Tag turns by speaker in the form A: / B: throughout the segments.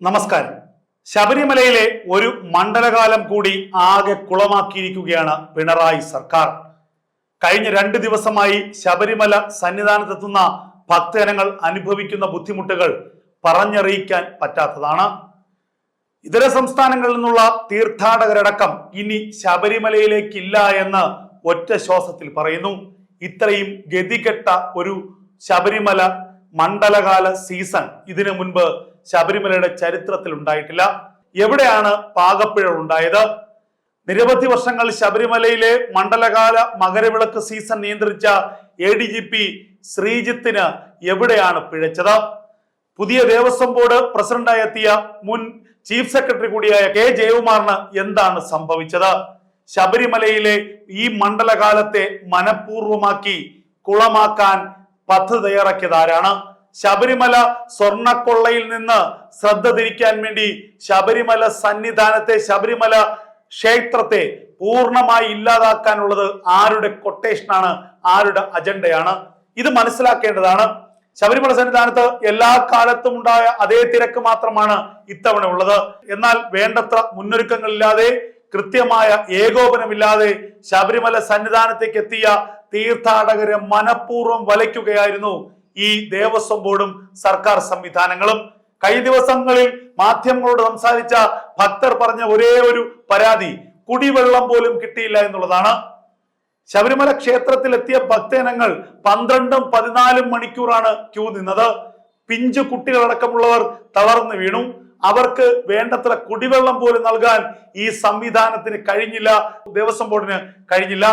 A: നമസ്കാരം. ശബരിമലയിലെ ഒരു മണ്ഡലകാലം കൂടി ആകെ കുളമാക്കിയിരിക്കുകയാണ് പിണറായി സർക്കാർ. കഴിഞ്ഞ രണ്ട് ദിവസമായി ശബരിമല സന്നിധാനത്തെത്തുന്ന ഭക്തജനങ്ങൾ അനുഭവിക്കുന്ന ബുദ്ധിമുട്ടുകൾ പറഞ്ഞറിയിക്കാൻ പറ്റാത്തതാണ്. ഇതര സംസ്ഥാനങ്ങളിൽ നിന്നുള്ള തീർത്ഥാടകരടക്കം ഇനി ശബരിമലയിലേക്കില്ല എന്ന് ഒറ്റ ശ്വാസത്തിൽ പറയുന്നു. ഇത്രയും ഗതികെട്ട ഒരു ശബരിമല മണ്ഡലകാല സീസൺ ഇതിനു മുൻപ് ശബരിമലയുടെ ചരിത്രത്തിൽ ഉണ്ടായിട്ടില്ല. എവിടെയാണ് പാകപ്പിഴ ഉണ്ടായത്? നിരവധി വർഷങ്ങൾ ശബരിമലയിലെ മണ്ഡലകാല മകരവിളക്ക് സീസൺ നിയന്ത്രിച്ച എ ഡി ജി പി ശ്രീജിത്തിന് എവിടെയാണ് പിഴച്ചത്? പുതിയ ദേവസ്വം ബോർഡ് പ്രസിഡന്റായി എത്തിയ മുൻ ചീഫ് സെക്രട്ടറി കൂടിയായ കെ ജയകുമാറിന് എന്താണ് സംഭവിച്ചത്? ശബരിമലയിലെ ഈ മണ്ഡലകാലത്തെ മനഃപൂർവമാക്കി കുളമാക്കാൻ പദ്ധതി തയ്യാറാക്കിയത് ആരാണ്? ശബരിമല സ്വർണക്കൊള്ളയിൽ നിന്ന് ശ്രദ്ധ തിരിക്കാൻ വേണ്ടി ശബരിമല സന്നിധാനത്തെ ശബരിമല ക്ഷേത്രത്തെ പൂർണമായി ഇല്ലാതാക്കാനുള്ളത് ആരുടെ കൊട്ടേഷനാണ് ആരുടെ അജണ്ടയാണ് ഇത് മനസ്സിലാക്കേണ്ടതാണ്. ശബരിമല സന്നിധാനത്ത് എല്ലാ കാലത്തും ഉണ്ടായ അതേ തിരക്ക് മാത്രമാണ് ഇത്തവണ ഉള്ളത് എന്നാൽ വേണ്ടത്ര മുന്നൊരുക്കങ്ങളില്ലാതെ കൃത്യമായ ഏകോപനമില്ലാതെ ശബരിമല സന്നിധാനത്തേക്ക് എത്തിയ തീർത്ഥാടകരെ മനഃപൂർവം വലയ്ക്കുകയായിരുന്നു ഈ ദേവസ്വം ബോർഡും സർക്കാർ സംവിധാനങ്ങളും. കഴിഞ്ഞ ദിവസങ്ങളിൽ മാധ്യമങ്ങളോട് സംസാരിച്ച ഭക്തർ പറഞ്ഞ ഒരേ ഒരു പരാതി കുടിവെള്ളം പോലും കിട്ടിയില്ല എന്നുള്ളതാണ്. ശബരിമല ക്ഷേത്രത്തിൽ എത്തിയ ഭക്തജനങ്ങൾ പന്ത്രണ്ടും പതിനാലും മണിക്കൂറാണ് ക്യൂ നിന്നത്. പിഞ്ചു കുട്ടികളടക്കമുള്ളവർ തളർന്നു വീണു. അവർക്ക് വേണ്ടത്ര കുടിവെള്ളം പോലും നൽകാൻ ഈ സംവിധാനത്തിന് കഴിഞ്ഞില്ല ദേവസ്വം ബോർഡിന് കഴിഞ്ഞില്ല.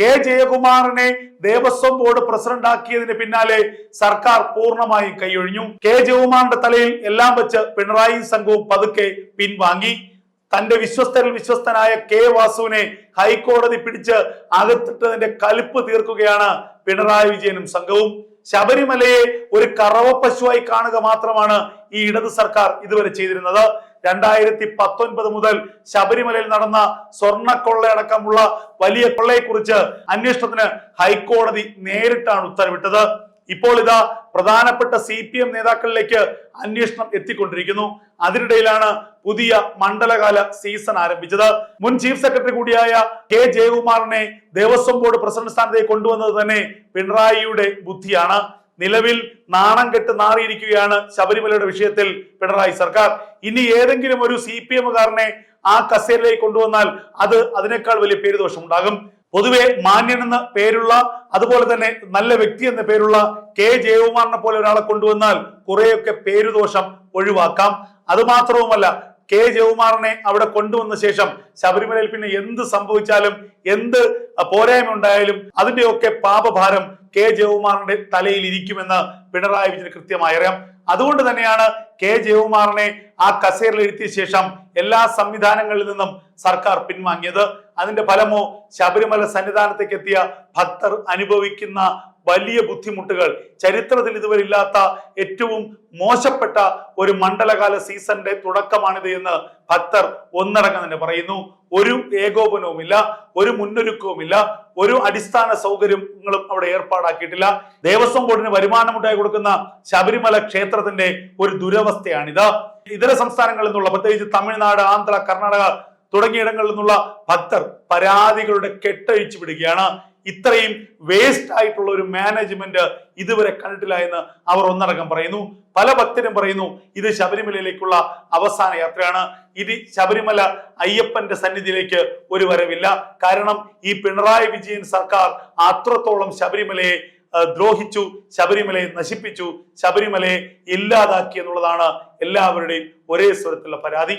A: കെ ജയകുമാറിനെ ദേവസ്വം ബോർഡ് പ്രസിഡന്റ് ആക്കിയതിന് പിന്നാലെ സർക്കാർ പൂർണമായി കൈയൊഴിഞ്ഞു. കെ ജയകുമാറിന്റെ തലയിൽ എല്ലാം വെച്ച് പിണറായി സംഘവും പതുക്കെ പിൻവാങ്ങി. തന്റെ വിശ്വസ്തരിൽ വിശ്വസ്തനായ കെ വാസുവിനെ ഹൈക്കോടതി പിടിച്ച് അകത്തിട്ടതിന്റെ കലിപ്പ് തീർക്കുകയാണ് പിണറായി വിജയനും സംഘവും. ശബരിമലയെ ഒരു കറവ പശുവായി കാണുക മാത്രമാണ് ഈ ഇടത് സർക്കാർ ഇതുവരെ ചെയ്തിരുന്നത്. രണ്ടായിരത്തി പത്തൊൻപത് മുതൽ ശബരിമലയിൽ നടന്ന സ്വർണക്കൊള്ളയടക്കമുള്ള വലിയ കൊള്ളയെക്കുറിച്ച് അന്വേഷണത്തിന് ഹൈക്കോടതി നേരിട്ടാണ് ഉത്തരവിട്ടത്. ഇപ്പോൾ ഇതാ പ്രധാനപ്പെട്ട സി പി എം നേതാക്കളിലേക്ക് അന്വേഷണം എത്തിക്കൊണ്ടിരിക്കുന്നു. അതിനിടയിലാണ് പുതിയ മണ്ഡലകാല സീസൺ ആരംഭിച്ചത്. മുൻ ചീഫ് സെക്രട്ടറി കൂടിയായ കെ ജയകുമാറിനെ ദേവസ്വം ബോർഡ് പ്രസിഡന്റ് സ്ഥാനത്തേക്ക് കൊണ്ടുവന്നത് തന്നെ പിണറായിയുടെ ബുദ്ധിയാണ്. നിലവിൽ നാണം കെട്ട് നാറിയിരിക്കുകയാണ് ശബരിമലയുടെ വിഷയത്തിൽ പിണറായി സർക്കാർ. ഇനി ഏതെങ്കിലും ഒരു സി പി എമ്മുകാരനെ ആ കസേരയിലേക്ക് കൊണ്ടുവന്നാൽ അത് അതിനേക്കാൾ വലിയ പേരുദോഷം ഉണ്ടാകും പൊതുവെ മാന്യൻ എന്ന പേരുള്ള അതുപോലെ തന്നെ നല്ല വ്യക്തി എന്ന പേരുള്ള കെ ജയകുമാറിനെ പോലെ ഒരാളെ കൊണ്ടുവന്നാൽ കുറെയൊക്കെ പേരുദോഷം ഒഴിവാക്കാം. അത് മാത്രവുമല്ല കെ ജയകുമാറിനെ അവിടെ കൊണ്ടുവന്ന ശേഷം ശബരിമലയിൽ പിന്നെ എന്ത് സംഭവിച്ചാലും എന്ത് പോരായ്മ ഉണ്ടായാലും അതിന്റെയൊക്കെ പാപഭാരം കെ ജയകുമാറിന്റെ തലയിൽ ഇരിക്കുമെന്ന് പിണറായി വിജയൻ കൃത്യമായി അറിയാം. അതുകൊണ്ട് തന്നെയാണ് കെ ജയകുമാറിനെ ആ കസേരയിൽ ഇരുത്തിയ ശേഷം എല്ലാ സംവിധാനങ്ങളിൽ നിന്നും സർക്കാർ പിൻവാങ്ങിയത്. അതിന്റെ ഫലമോ ശബരിമല സന്നിധാനത്തേക്ക് എത്തിയ ഭക്തർ അനുഭവിക്കുന്ന വലിയ ബുദ്ധിമുട്ടുകൾ. ചരിത്രത്തിൽ ഇതുവരെ ഇല്ലാത്ത ഏറ്റവും മോശപ്പെട്ട ഒരു മണ്ഡലകാല സീസണിന്റെ തുടക്കമാണിത് എന്ന് ഭക്തർ ഒന്നടങ്കം തന്നെ പറയുന്നു. ഒരു ഏകോപനവുമില്ല ഒരു മുന്നൊരുക്കവുമില്ല ഒരു അടിസ്ഥാന സൗകര്യങ്ങളും അവിടെ ഏർപ്പാടാക്കിയിട്ടില്ല. ദേവസ്വം ബോർഡിന് വരുമാനമുണ്ടായി കൊടുക്കുന്ന ശബരിമല ക്ഷേത്രത്തിന്റെ ഒരു ദുരവസ്ഥയാണിത്. ഇതര സംസ്ഥാനങ്ങളിൽ നിന്നുള്ള പ്രത്യേകിച്ച് തമിഴ്നാട് ആന്ധ്ര കർണാടക തുടങ്ങിയിടങ്ങളിൽ നിന്നുള്ള ഭക്തർ പരാതികളുടെ കെട്ടഴിച്ചു വിടുകയാണ്. ഇത്രയും വേസ്റ്റ് ആയിട്ടുള്ള ഒരു മാനേജ്മെന്റ് ഇതുവരെ കണ്ടിട്ടില്ല എന്ന് അവർ ഒന്നടങ്കം പറയുന്നു. പല ഭക്തരും പറയുന്നു ഇത് ശബരിമലയിലേക്കുള്ള അവസാന യാത്രയാണ്. ഇത് ശബരിമല അയ്യപ്പന്റെ സന്നിധിയിലേക്ക് ഒരു വരവില്ല. കാരണം ഈ പിണറായി വിജയൻ സർക്കാർ അത്രത്തോളം ശബരിമലയെ ദ്രോഹിച്ചു ശബരിമലയെ നശിപ്പിച്ചു ശബരിമലയെ ഇല്ലാതാക്കി എന്നുള്ളതാണ് എല്ലാവരുടെയും ഒരേ സ്വരത്തിലുള്ള പരാതി.